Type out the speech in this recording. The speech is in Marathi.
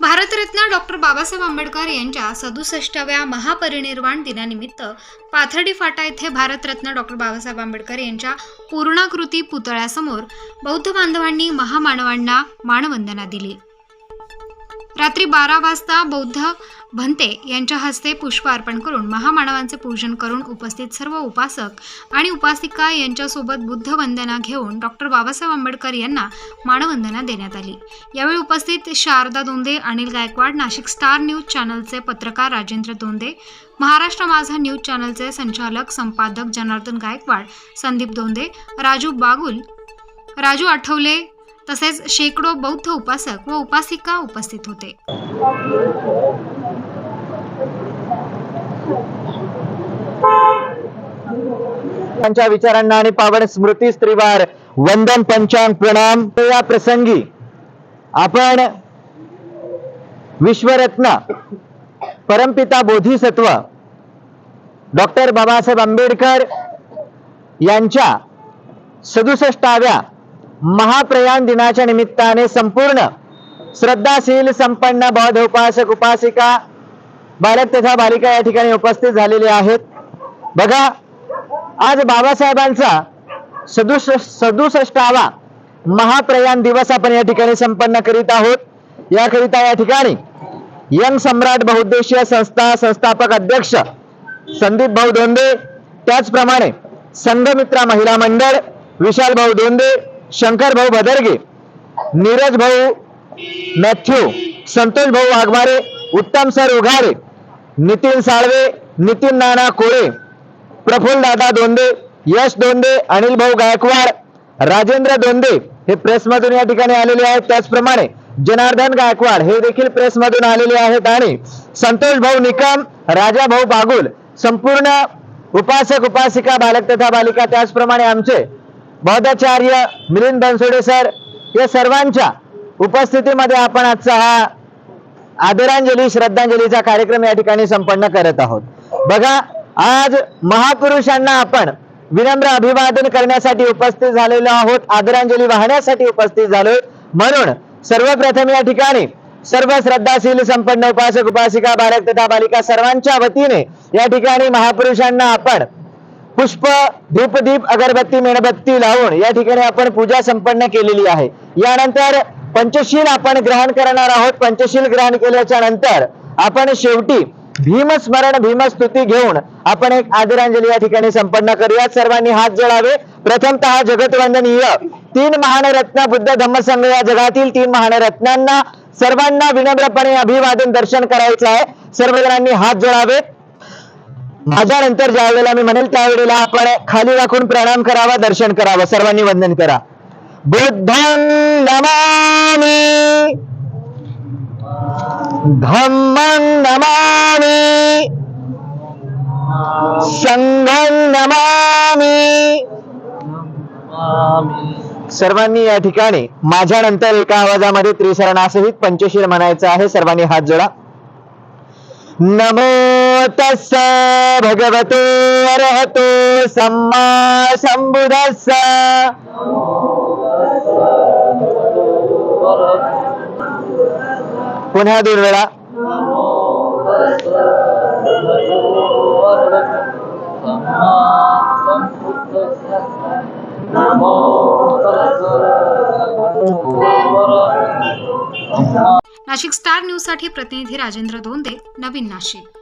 भारतरत्न डॉक्टर बाबासाहेब आंबेडकर यांच्या सदुसष्टाव्या महापरिनिर्वाण दिनानिमित्त पाथर्डी फाटा येथे भारतरत्न डॉक्टर बाबासाहेब आंबेडकर यांच्या पूर्णाकृती पुतळ्यासमोर बौद्ध बांधवांनी महामानवांना मानवंदना दिली. रात्री बारा वाजता बौद्ध भंते यांच्या हस्ते पुष्प अर्पण करून महामानवांचे पूजन करून उपस्थित सर्व उपासक आणि उपासिका यांच्यासोबत बुद्ध वंदना घेऊन डॉक्टर बाबासाहेब आंबेडकर यांना मानवंदना देण्यात आली. यावेळी उपस्थित शारदा दोंदे अनिल गायकवाड नाशिक स्टार न्यूज चॅनलचे पत्रकार राजेंद्र दोंदे महाराष्ट्र माझा न्यूज चॅनलचे संचालक संपादक जनार्दन गायकवाड संदीप दोंदे राजू बागुल राजू आठवले तसेच शेकडो बौद्ध उपासक व उपासिका उपस्थित होते. त्यांच्या विचारांना आणि पावन स्मृती स्त्रीवार वंदन पंचांग प्रणाम. या प्रसंगी आपण विश्वरत्न परमपिता बोधिसत्व डॉक्टर बाबासाहेब आंबेडकर यांच्या सदुसष्टाव्या महाप्रयाण दिनाच्या निमित्ताने संपूर्ण श्रद्धाशील संपन्न बौद्ध उपासक उपासिका बालक तथा बालिका या ठिकाणी उपस्थित झालेले आहेत. बघा आज बाबासाहेबांचा सदुस सदुसष्टावा महाप्रयाण दिवस आपण या ठिकाणी संपन्न करीत आहोत. याकरिता या ठिकाणी यंग सम्राट बहुउद्देशीय संस्था संस्थापक अध्यक्ष संदीप भाऊ धोंडे त्याचप्रमाणे संघमित्रा महिला मंडळ विशाल भाऊ धोंडे शंकर भाऊ भदरगे नीरज भाऊ मॅथ्यू संतोष भाऊ वाघमारे उत्तम सर उघारे नितीन साळवे नितीन नाना कोळे प्रफुल्ल दादा दोंदे यश दोंदे अनिल भाऊ गायकवाड राजेंद्र दोंदे हे प्रेसमधून या ठिकाणी आलेले आहेत. त्याचप्रमाणे जनार्दन गायकवाड हे देखील प्रेसमधून आलेले आहेत आणि संतोष भाऊ निकम राजा भाऊ बागुल संपूर्ण उपासक उपासिका बालक तथा बालिका त्याचप्रमाणे आमचे बौद्धाचार्य मिलिंद बनसोडे सर या सर्वांच्या उपस्थितीमध्ये आपण आजचा हा आदरांजली श्रद्धांजलीचा कार्यक्रम या ठिकाणी संपन्न करत आहोत. बघा आज महापुरुषांना आपण विनम्र अभिवादन करण्यासाठी उपस्थित झालेलो आहोत आदरांजली वाहण्यासाठी उपस्थित झालोय. म्हणून सर्वप्रथम या ठिकाणी सर्व श्रद्धाशील संपन्न उपासक उपासिका बालक तथा बालिका सर्वांच्या वतीने या ठिकाणी महापुरुषांना आपण पुष्प धूपदीप अगरबत्ती मेणबत्ती लावून या ठिकाणी आपण पूजा संपन्न केलेली आहे. यानंतर पंचशील आपण ग्रहण करणार आहोत. पंचशील ग्रहण केल्याच्यानंतर आपण शेवटी भीमस्मरण भीमस्तुती घेऊन आपण एक आदरांजली या ठिकाणी संपन्न करूयात. सर्वांनी हात जोडावे. प्रथमतः जगतवंदनीय तीन महान रत्न बुद्ध धम्मसंघ या जगातील तीन महान रत्नांना सर्वांना विनम्रपणे अभिवादन दर्शन करायचं आहे. सर्वजणांनी हात जोडावेत. माझ्यानंतर ज्या वेळेला मी म्हणेल त्यावेळेला आपण खाली राखून प्रणाम करावा दर्शन करावं. सर्वांनी वंदन करा. बुद्धं नमामि. धम्मं नमामि. संघं नमामि. सर्वांनी या ठिकाणी माझ्यानंतर एका आवाजामध्ये त्रिसरणासहित पंचशील म्हणायचं आहे. सर्वांनी हात जोडा. नमो तस्स भगवतो अरहतो सम्मा संबुधस्स पुन्हा दोन वेळा Nashik Star न्यूजसाठी प्रतिनिधी राजेंद्र दोंदे नवीन नाशिक.